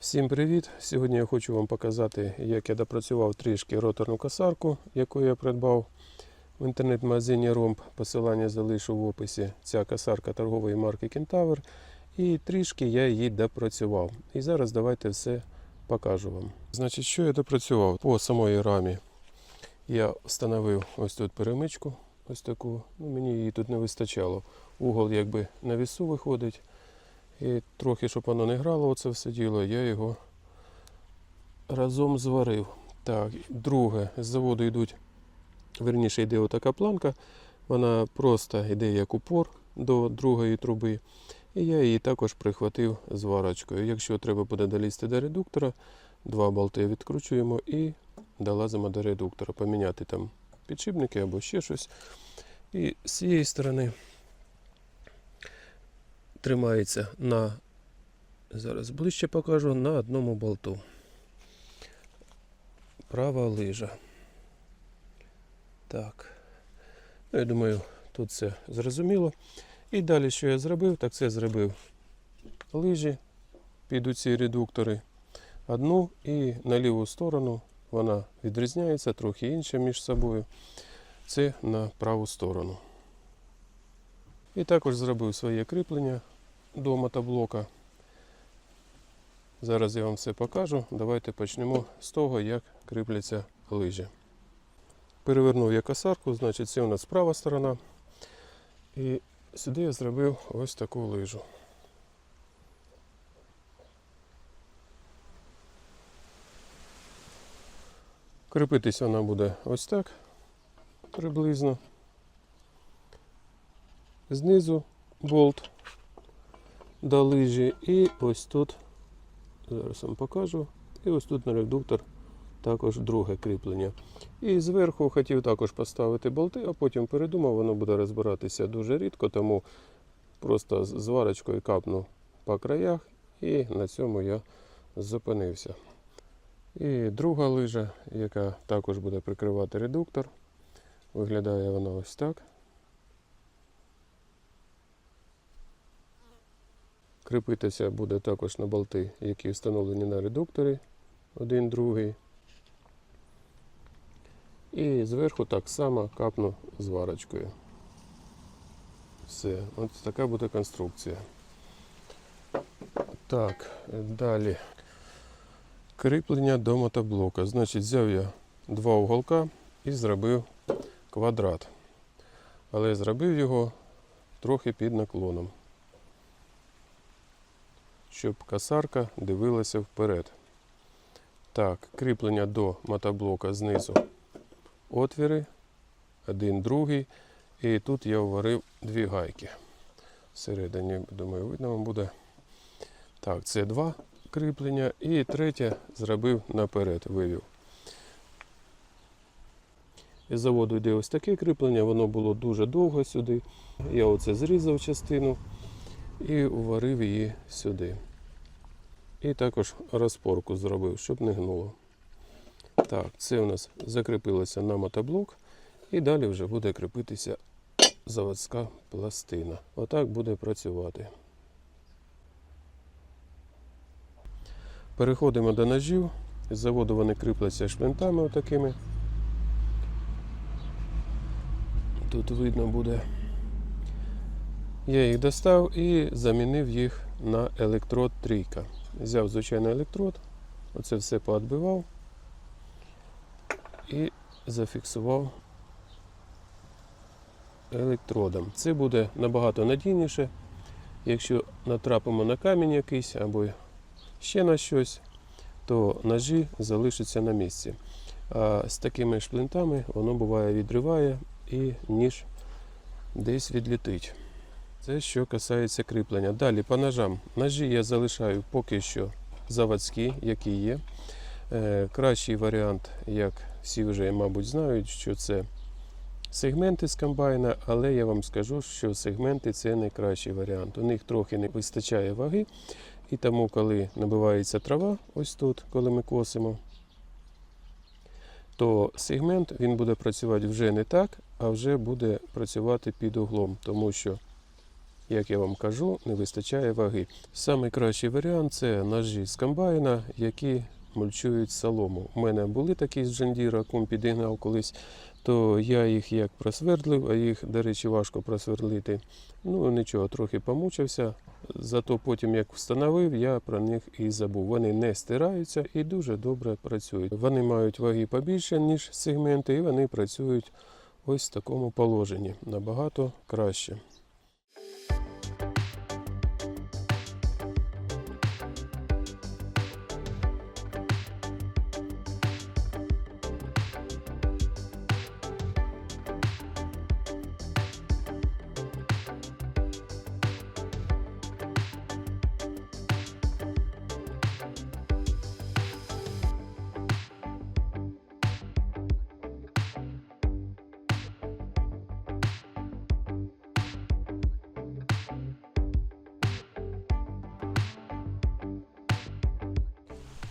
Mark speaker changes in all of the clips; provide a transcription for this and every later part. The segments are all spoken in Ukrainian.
Speaker 1: Всім привіт! Сьогодні я хочу вам показати, як я допрацював трішки роторну косарку, яку я придбав в інтернет-магазині Ромб. Посилання залишу в описі. Ця косарка торгової марки Кентавр. І трішки я її допрацював. І зараз давайте все покажу вам. Значить, що я допрацював? По самої рамі я встановив ось тут перемичку. Ось таку. Ну, мені її тут не вистачало. Угол якби на вісу виходить. І трохи, щоб воно не грало, оце все діло, я його разом зварив. Так, друге, з заводу йдуть, верніше йде отака планка, вона просто йде як упор до другої труби. І я її також прихватив зварочкою. Якщо треба буде долізти до редуктора, два болти відкручуємо і долазимо до редуктора, поміняти там підшипники або ще щось. І з цієї сторони тримається на, зараз ближче покажу, на одному болту. Права лижа. Так. Ну, я думаю, тут все зрозуміло. І далі, що я зробив, так це зробив лижі під ці редуктори. Одну і на ліву сторону вона відрізняється, трохи інша між собою. Це на праву сторону. І також зробив своє кріплення до мотоблока. Зараз я вам все покажу. Давайте почнемо з того, як кріпляться лижі. Перевернув я косарку, значить це у нас права сторона. І сюди я зробив ось таку лижу. Кріпитись вона буде ось так приблизно. Знизу болт до лижі і ось тут, зараз вам покажу, і ось тут на редуктор також друге кріплення. І зверху хотів також поставити болти, а потім передумав, воно буде розбиратися дуже рідко, тому просто зварочкою капнув по краях і на цьому я зупинився. І друга лижа, яка також буде прикривати редуктор. Виглядає вона ось так. Кріпитися буде також на болти, які встановлені на редукторі. Один, другий. І зверху так само капну зварочкою. Все, от така буде конструкція. Так, далі. Кріплення до мотоблока. Значить, взяв я два уголка і зробив квадрат. Але зробив його трохи під наклоном щоб касарка дивилася вперед. Так, кріплення до мотоблока знизу отвіри, один, другий. І тут я вварив дві гайки. Всередині, думаю, видно вам буде. Так, це два кріплення. І третє зробив наперед, вивів. Із заводу йде ось таке кріплення, воно було дуже довго сюди. Я оце зрізав частину і уварив її сюди. І також розпорку зробив, щоб не гнуло. Так, це у нас закріпилося на мотоблок. І далі вже буде кріпитися заводська пластина. Отак буде працювати. Переходимо до ножів. З заводу вони кріпляться шплинтами отакими. Тут видно буде. Я їх достав і замінив їх на електрод трійка. Взяв звичайний електрод, оце все поотбивав і зафіксував електродом. Це буде набагато надійніше, якщо натрапимо на камінь якийсь або ще на щось, то ножі залишаться на місці. А з такими шплинтами воно буває відриває і ніж десь відлітить. Це що касається кріплення. Далі по ножам. Ножі я залишаю поки що заводські, які є. Е, кращий варіант, як всі вже, мабуть, знають, що це сегменти з комбайна, але я вам скажу, що сегменти це найкращий варіант. У них трохи не вистачає ваги, і тому, коли набивається трава, ось тут, коли ми косимо, то сегмент він буде працювати вже не так, а вже буде працювати під углом, тому що як я вам кажу, не вистачає ваги. Самий кращий варіант це ножі з комбайна, які мульчують солому. У мене були такі з Джандіра, кум підігнав колись, то я їх як просвердлив, а їх, до речі, важко просверлити. Ну нічого, трохи помучився. Зато потім, як встановив, я про них і забув. Вони не стираються і дуже добре працюють. Вони мають ваги побільше, ніж сегменти, і вони працюють ось в такому положенні набагато краще.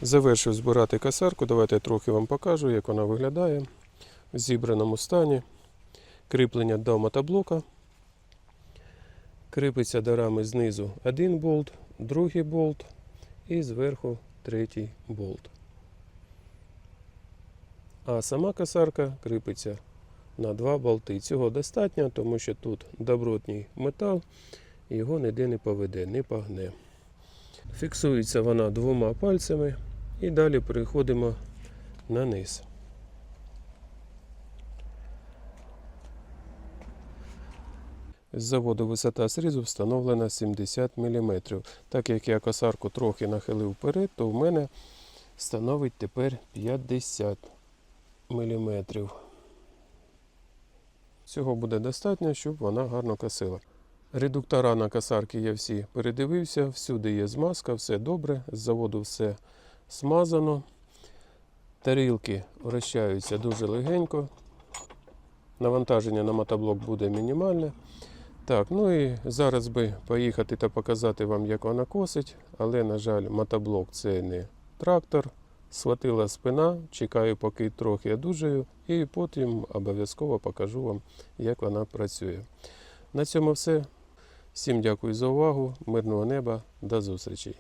Speaker 1: Завершив збирати касарку. Давайте я трохи вам покажу, як вона виглядає в зібраному стані. Кріплення до мотоблока. Кріпиться до рами знизу один болт, другий болт і зверху третій болт. А сама касарка кріпиться на два болти. Цього достатньо, тому що тут добротний метал, його ніде не поведе, не погне. Фіксується вона двома пальцями і далі переходимо на низ. З заводу висота зрізу встановлена 70 мм. Так як я косарку трохи нахилив вперед, то в мене становить тепер 50 мм. Цього буде достатньо, щоб вона гарно косила. Редуктора на косарки я всі передивився, всюди є змазка, все добре, з заводу все смазано. Тарілки вращаються дуже легенько. Навантаження на мотоблок буде мінімальне. Так, ну і зараз би поїхати та показати вам, як вона косить, але, на жаль, мотоблок це не трактор. Схватила спина, чекаю, поки трохи одужаю, і потім обов'язково покажу вам, як вона працює. На цьому все. Всім дякую за увагу, мирного неба, до зустрічей.